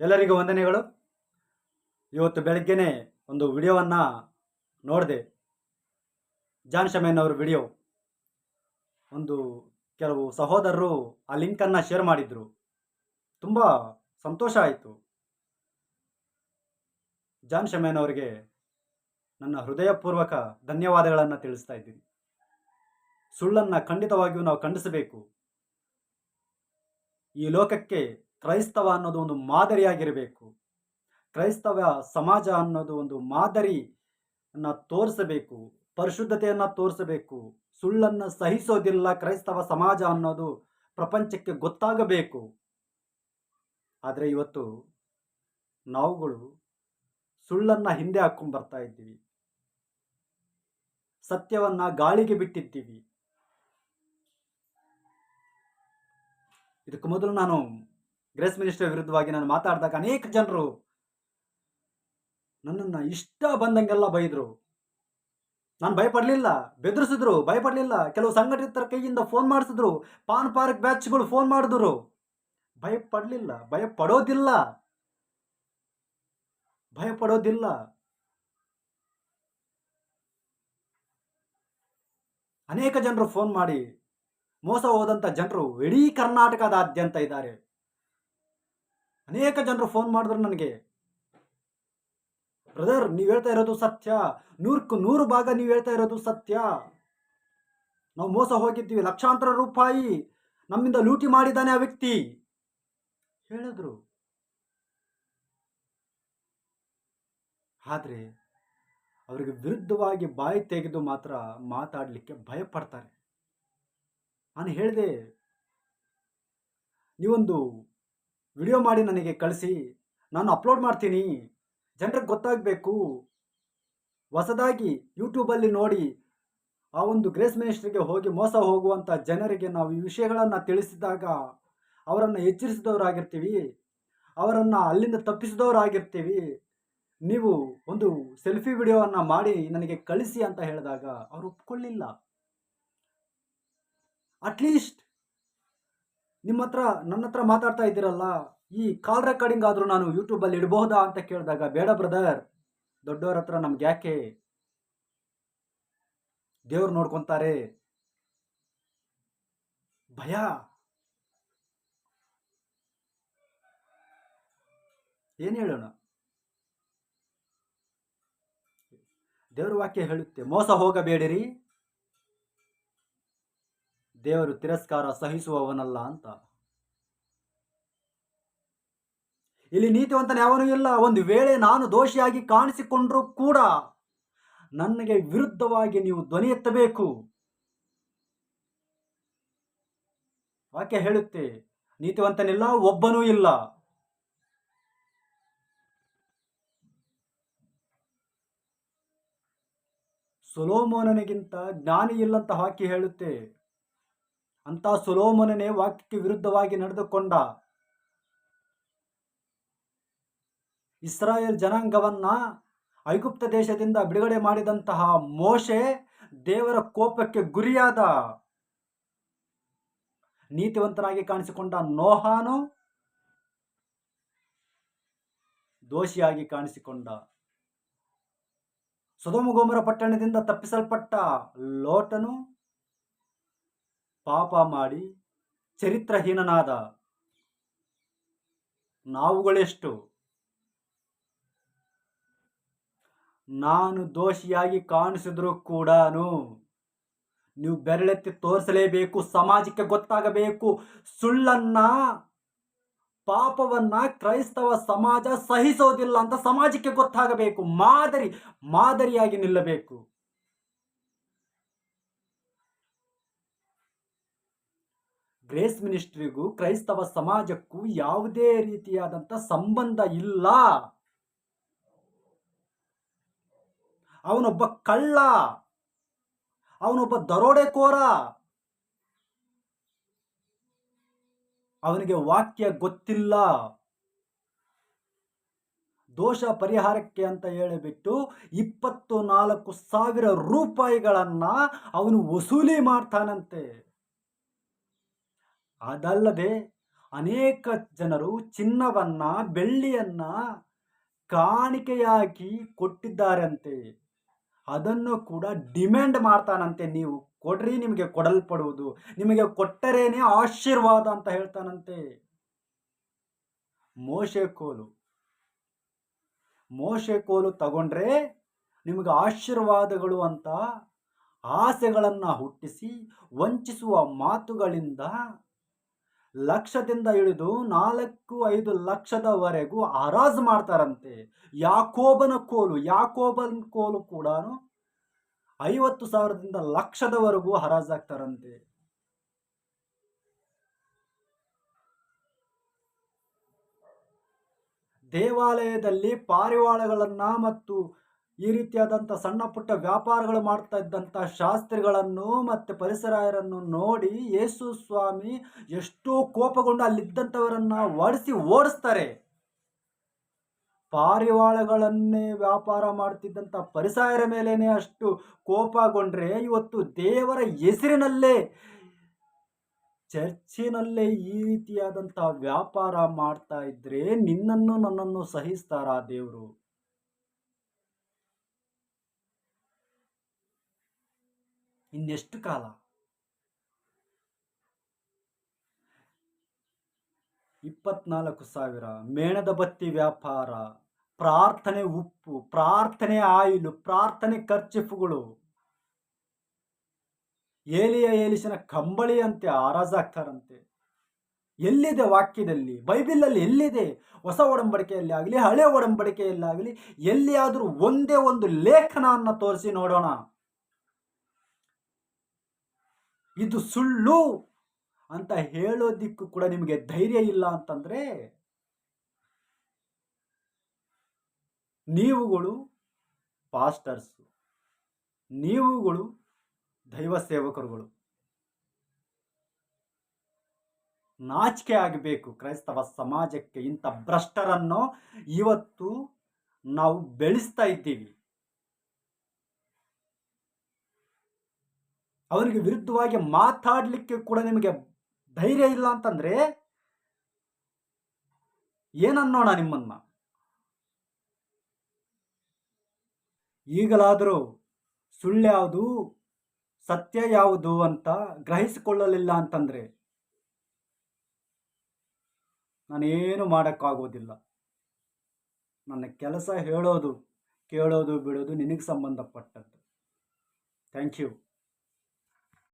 ಎಲ್ಲರಿಗೂ ವಂದನೆಗಳು. ಇವತ್ತು ಬೆಳಗ್ಗೆನೆ ಒಂದು ವಿಡಿಯೋವನ್ನು ನೋಡಿದೆ. ಜಾನ್ ಅವ್ರ ವಿಡಿಯೋ. ಒಂದು ಕೆಲವು ಸಹೋದರರು ಆ ಲಿಂಕನ್ನು ಶೇರ್ ಮಾಡಿದರು. ತುಂಬ ಸಂತೋಷ ಆಯಿತು. ಜಾನ್ ಶಮೇನ್ ಅವರಿಗೆ ನನ್ನ ಹೃದಯಪೂರ್ವಕ ಧನ್ಯವಾದಗಳನ್ನು ತಿಳಿಸ್ತಾ ಇದ್ದೀನಿ. ಸುಳ್ಳನ್ನು ಖಂಡಿತವಾಗಿಯೂ ನಾವು ಖಂಡಿಸಬೇಕು. ಈ ಲೋಕಕ್ಕೆ ಕ್ರೈಸ್ತವ ಅನ್ನೋದು ಒಂದು ಮಾದರಿಯಾಗಿರಬೇಕು. ಕ್ರೈಸ್ತವ ಸಮಾಜ ಅನ್ನೋದು ಒಂದು ಮಾದರಿಯನ್ನು ತೋರಿಸಬೇಕು, ಪರಿಶುದ್ಧತೆಯನ್ನು ತೋರಿಸಬೇಕು, ಸುಳ್ಳನ್ನು ಸಹಿಸೋದಿಲ್ಲ ಕ್ರೈಸ್ತವ ಸಮಾಜ ಅನ್ನೋದು ಪ್ರಪಂಚಕ್ಕೆ ಗೊತ್ತಾಗಬೇಕು. ಆದರೆ ಇವತ್ತು ನಾವುಗಳು ಸುಳ್ಳನ್ನು ಹಿಂದೆ ಹಾಕ್ಕೊಂಡು ಬರ್ತಾ ಇದ್ದೀವಿ. ಸತ್ಯವನ್ನ ಗಾಳಿಗೆ ಬಿಟ್ಟಿದ್ದೀವಿ. ಇದಕ್ಕೆ ಮೊದಲು ನಾನು ಗ್ರೇಸ್ ಮಿನಿಸ್ಟರ್ ವಿರುದ್ಧವಾಗಿ ನಾನು ಮಾತಾಡಿದಾಗ ಅನೇಕ ಜನರು ನನ್ನನ್ನು ಇಷ್ಟ ಬಂದಂಗೆಲ್ಲ ಬೈದರು. ನಾನು ಭಯಪಡಲಿಲ್ಲ, ಬೆದರಿಸಿದ್ರು, ಭಯಪಡಲಿಲ್ಲ. ಕೆಲವು ಸಂಘಟಿತರ ಕೈಯಿಂದ ಫೋನ್ ಮಾಡಿಸಿದ್ರು, ಪಾನ್ ಪಾರ್ಕ್ ಬ್ಯಾಚ್ಗಳು ಫೋನ್ ಮಾಡಿದ್ರು. ಭಯಪಡಲಿಲ್ಲ ಭಯ ಪಡೋದಿಲ್ಲ ಭಯ ಪಡೋದಿಲ್ಲ ಅನೇಕ ಜನರು ಫೋನ್ ಮಾಡಿ, ಮೋಸ ಹೋದಂಥ ಜನರು ಇಡೀ ಕರ್ನಾಟಕದಾದ್ಯಂತ ಇದ್ದಾರೆ. ಅನೇಕ ಜನರು ಫೋನ್ ಮಾಡಿದ್ರು ನನಗೆ. ಬ್ರದರ್ ನೀವು ಹೇಳ್ತಾ ಇರೋದು ಸತ್ಯ. ನೂರಕ್ಕೂ ನೂರು ಭಾಗ ನೀವು ಹೇಳ್ತಾ ಇರೋದು ಸತ್ಯ. ನಾವು ಮೋಸ ಹೋಗಿದ್ದೀವಿ. ಲಕ್ಷಾಂತರ ರೂಪಾಯಿ ನಮ್ಮಿಂದ ಲೂಟಿ ಮಾಡಿದ್ದಾನೆ ಆ ವ್ಯಕ್ತಿ. ಹೇಳಿದ್ರು. ಆದರೆ ಅವರಿಗೆ ವಿರುದ್ಧವಾಗಿ ಬಾಯಿ ತೆಗೆದು ಮಾತ್ರ ಮಾತಾಡಲಿಕ್ಕೆ ಭಯಪಡ್ತಾರೆ. ನಾನು ಹೇಳಿದೆ, ನೀವೊಂದು ವಿಡಿಯೋ ಮಾಡಿ ನನಗೆ ಕಳಿಸಿ. ನಾನು ಅಪ್ಲೋಡ್ ಮಾಡ್ತೀನಿ. ಜನರಿಗೆ ಗೊತ್ತಾಗಬೇಕು. ಹೊಸದಾಗಿ ಯೂಟ್ಯೂಬಲ್ಲಿ ನೋಡಿ. ಆ ಒಂದು ಗ್ರೇಸ್ ಮಿನಿಸ್ಟ್ರಿಗೆ ಹೋಗಿ ಮೋಸ ಹೋಗುವಂಥ ಜನರಿಗೆ ನಾವು ಈ ವಿಷಯಗಳನ್ನು ತಿಳಿಸಿದಾಗ ಅವರನ್ನು ಎಚ್ಚರಿಸಿದವರಾಗಿರ್ತೀವಿ. ಅವರನ್ನು ಅಲ್ಲಿಂದ ತಪ್ಪಿಸಿದವರಾಗಿರ್ತೀವಿ. ನೀವು ಒಂದು ಸೆಲ್ಫಿ ವಿಡಿಯೋವನ್ನು ಮಾಡಿ ನನಗೆ ಕಳಿಸಿ ಅಂತ ಹೇಳಿದಾಗ ಅವರು ಒಪ್ಕೊಳ್ಳಿಲ್ಲ. ಅಟ್ಲೀಸ್ಟ್ ನಿಮ್ಮ ಹತ್ರ ನನ್ನ ಹತ್ರ ಮಾತಾಡ್ತಾ ಇದ್ದೀರಲ್ಲ, ಈ ಕಾಲ್ ರೆಕಾರ್ಡಿಂಗ್ ಆದರೂ ನಾನು ಯೂಟ್ಯೂಬಲ್ಲಿ ಇಡಬಹುದಾ ಅಂತ ಕೇಳಿದಾಗ, ಬೇಡ ಬ್ರದರ್ ದೊಡ್ಡವ್ರ ಹತ್ರ ನಮ್ಗೆ ಯಾಕೆ? ದೇವ್ರು ನೋಡ್ಕೊತಾರೆ. ಭಯ. ಏನು ಹೇಳೋಣ? ದೇವ್ರ ವಾಕ್ಯ ಹೇಳುತ್ತೆ, ಮೋಸ ಹೋಗಬೇಡಿರಿ. ದೇವರು ತಿರಸ್ಕಾರ ಸಹಿಸುವವನಲ್ಲ ಅಂತ. ಇಲ್ಲಿ ನೀತಿವಂತನ ಯಾವನೂ ಇಲ್ಲ. ಒಂದು ವೇಳೆ ನಾನು ದೋಷಿಯಾಗಿ ಕಾಣಿಸಿಕೊಂಡರೂ ಕೂಡ ನನಗೆ ವಿರುದ್ಧವಾಗಿ ನೀವು ಧ್ವನಿ ಎತ್ತಬೇಕು. ವಾಕ್ಯ ಹೇಳುತ್ತೆ, ನೀತಿವಂತನಿಲ್ಲ, ಒಬ್ಬನೂ ಇಲ್ಲ. ಸುಲೋಮೋನನಿಗಿಂತ ಜ್ಞಾನಿ ಇಲ್ಲಂತ ವಾಕ್ಯ ಹೇಳುತ್ತೆ ಅಂತ ಸುಲೋಮನನೇ ವಾಕ್ಯಕ್ಕೆ ವಿರುದ್ಧವಾಗಿ ನಡೆದುಕೊಂಡ ಇಸ್ರಾಯೇಲ್ ಜನಾಂಗವನ್ನ ಐಗುಪ್ತ ದೇಶದಿಂದ ಬಿಡುಗಡೆ ಮಾಡಿದಂತಹ ಮೋಶೆ ದೇವರ ಕೋಪಕ್ಕೆ ಗುರಿಯಾದ ನೀತಿವಂತನಾಗಿ ಕಾಣಿಸಿಕೊಂಡ ನೋಹಾನು ದೋಷಿಯಾಗಿ ಕಾಣಿಸಿಕೊಂಡ. ಸುಧಮಗೋಮರ ಪಟ್ಟಣದಿಂದ ತಪ್ಪಿಸಲ್ಪಟ್ಟ ಲೋಟನು ಪಾಪ ಮಾಡಿ ಚರಿತ್ರಹೀನನಾದ ನಾವುಗಳೆಷ್ಟು? ನಾನು ದೋಷಿಯಾಗಿ ಕಾಣಿಸಿದ್ರು ಕೂಡ ನೀವು ಬೆರಳೆತ್ತಿ ತೋರಿಸಲೇಬೇಕು, ಸಮಾಜಕ್ಕೆ ಗೊತ್ತಾಗಬೇಕು. ಸುಳ್ಳನ್ನ, ಪಾಪವನ್ನ ಕ್ರೈಸ್ತವ ಸಮಾಜ ಸಹಿಸೋದಿಲ್ಲ ಅಂತ ಸಮಾಜಕ್ಕೆ ಗೊತ್ತಾಗಬೇಕು. ಮಾದರಿ, ಮಾದರಿಯಾಗಿ ನಿಲ್ಲಬೇಕು. ಗ್ರೇಸ್ ಮಿನಿಸ್ಟ್ರಿಗೂ ಕ್ರೈಸ್ತವ ಸಮಾಜಕ್ಕೂ ಯಾವುದೇ ರೀತಿಯಾದಂಥ ಸಂಬಂಧ ಇಲ್ಲ. ಅವನೊಬ್ಬ ಕಳ್ಳ, ಅವನೊಬ್ಬ ದರೋಡೆಕೋರ, ಅವನಿಗೆ ವಾಕ್ಯ ಗೊತ್ತಿಲ್ಲ. ದೋಷ ಪರಿಹಾರಕ್ಕೆ ಅಂತ ಹೇಳಿಬಿಟ್ಟು ಇಪ್ಪತ್ತು ನಾಲ್ಕು ಸಾವಿರ ರೂಪಾಯಿಗಳನ್ನು ಅವನು ವಸೂಲಿ ಮಾಡ್ತಾನಂತೆ. ಅದಲ್ಲದೆ ಅನೇಕ ಜನರು ಚಿನ್ನವನ್ನ, ಬೆಳ್ಳಿಯನ್ನ ಕಾಣಿಕೆಯಾಗಿ ಕೊಟ್ಟಿದ್ದಾರಂತೆ. ಅದನ್ನು ಕೂಡ ಡಿಮ್ಯಾಂಡ್ ಮಾಡ್ತಾನಂತೆ ನೀವು. ಕೊಡ್ರಿ, ನಿಮಗೆ ಕೊಡಲ್ಪಡುವುದು. ನಿಮಗೆ ಕೊಟ್ಟರೇನೆ ಆಶೀರ್ವಾದ ಅಂತ ಹೇಳ್ತಾನಂತೆ. ಮೋಶೆ ಕೋಲು. ಮೋಶೆ ಕೋಲು ತಗೊಂಡ್ರೆ ನಿಮಗೆ ಆಶೀರ್ವಾದಗಳು ಅಂತ ಆಸೆಗಳನ್ನು ಹುಟ್ಟಿಸಿ ವಂಚಿಸುವ ಮಾತುಗಳಿಂದ ಲಕ್ಷದಿಂದ ಇಳಿದು ನಾಲ್ಕು ಐದು ಲಕ್ಷದವರೆಗೂ ಹರಾಜು ಮಾಡ್ತಾರಂತೆ. ಯಾಕೋಬನ ಕೋಲು ಯಾಕೋಬನ ಕೋಲು ಕೂಡ ಐವತ್ತು ಸಾವಿರದಿಂದ ಲಕ್ಷದವರೆಗೂ ಹರಾಜಾಗ್ತಾರಂತೆ ದೇವಾಲಯದಲ್ಲಿ ಪಾರಿವಾಳಗಳನ್ನ ಮತ್ತು ಈ ರೀತಿಯಾದಂಥ ಸಣ್ಣ ಪುಟ್ಟ ವ್ಯಾಪಾರಗಳು ಮಾಡ್ತಾ ಇದ್ದಂಥ ಶಾಸ್ತ್ರಿಗಳನ್ನು ಮತ್ತು ಪರಿಸರಾಯರನ್ನು ನೋಡಿ ಯೇಸು ಸ್ವಾಮಿ ಎಷ್ಟೋ ಕೋಪಗೊಂಡು ಅಲ್ಲಿದ್ದಂಥವರನ್ನು ಒಡಿಸಿ ಓಡಿಸ್ತಾರೆ. ಪಾರಿವಾಳಗಳನ್ನೇ ವ್ಯಾಪಾರ ಮಾಡ್ತಿದ್ದಂಥ ಪರಿಸರ ಮೇಲೇ ಅಷ್ಟು ಕೋಪಗೊಂಡ್ರೆ ಇವತ್ತು ದೇವರ ಹೆಸರಿನಲ್ಲೇ, ಚರ್ಚಿನಲ್ಲೇ ಈ ರೀತಿಯಾದಂಥ ವ್ಯಾಪಾರ ಮಾಡ್ತಾ ಇದ್ದರೆ ನಿನ್ನನ್ನು ನನ್ನನ್ನು ಸಹಿಸ್ತಾರಾ ದೇವರು? ಇನ್ನೆಷ್ಟು ಕಾಲ? ಇಪ್ಪತ್ನಾಲ್ಕು ಸಾವಿರ. ಮೇಣದ ಬತ್ತಿ ವ್ಯಾಪಾರ. ಪ್ರಾರ್ಥನೆ ಉಪ್ಪು, ಪ್ರಾರ್ಥನೆ ಆಯಿಲು, ಪ್ರಾರ್ಥನೆ ಖರ್ಚಿಫುಗಳು ಏಲಿಯ ಏಲಿಸಿನ ಕಂಬಳಿಯಂತೆ ಆರಾಜಾಗ್ತಾರಂತೆ ಎಲ್ಲಿದೆ ವಾಕ್ಯದಲ್ಲಿ? ಬೈಬಿಲಲ್ಲಿ ಎಲ್ಲಿದೆ? ಹೊಸ ಒಡಂಬಡಿಕೆಯಲ್ಲಿ ಆಗಲಿ, ಹಳೆ ಒಡಂಬಡಿಕೆಯಲ್ಲಾಗಲಿ ಎಲ್ಲಿಯಾದರೂ ಒಂದೇ ಒಂದು ಲೇಖನವನ್ನು ತೋರಿಸಿ ನೋಡೋಣ. ಇದು ಸುಳ್ಳು ಅಂತ ಹೇಳೋದಿಕ್ಕೂ ಕೂಡ ನಿಮಗೆ ಧೈರ್ಯ ಇಲ್ಲ ಅಂತಂದ್ರೆ ನೀವುಗಳು ಪಾಸ್ಟರ್ಸ್ ನೀವುಗಳು ದೈವ ಸೇವಕರುಗಳು. ನಾಚಿಕೆ ಆಗಬೇಕು ಕ್ರೈಸ್ತವ ಸಮಾಜಕ್ಕೆ ಇಂಥ ಭ್ರಷ್ಟರನ್ನು ಇವತ್ತು ನಾವು ಬೆಳೆಸ್ತಾ ಇದ್ದೀವಿ. ಅವರಿಗೆ ವಿರುದ್ಧವಾಗಿ ಮಾತಾಡಲಿಕ್ಕೆ ಕೂಡ ನಿಮಗೆ ಧೈರ್ಯ ಇಲ್ಲ ಅಂತಂದ್ರೆ ಏನನ್ನೋಣ ನಿಮ್ಮನ್ನ? ಈಗಲಾದರೂ ಸುಳ್ಳ್ಯಾವುದು ಸತ್ಯ ಯಾವುದು ಅಂತ ಗ್ರಹಿಸಿಕೊಳ್ಳಲಿಲ್ಲ ಅಂತಂದ್ರೆ ನಾನೇನು ಮಾಡೋಕ್ಕಾಗೋದಿಲ್ಲ. ನನ್ನ ಕೆಲಸ ಹೇಳೋದು, ಕೇಳೋದು, ಬಿಡೋದು ನಿನಗೆ ಸಂಬಂಧಪಟ್ಟದ್ದು. Thank you.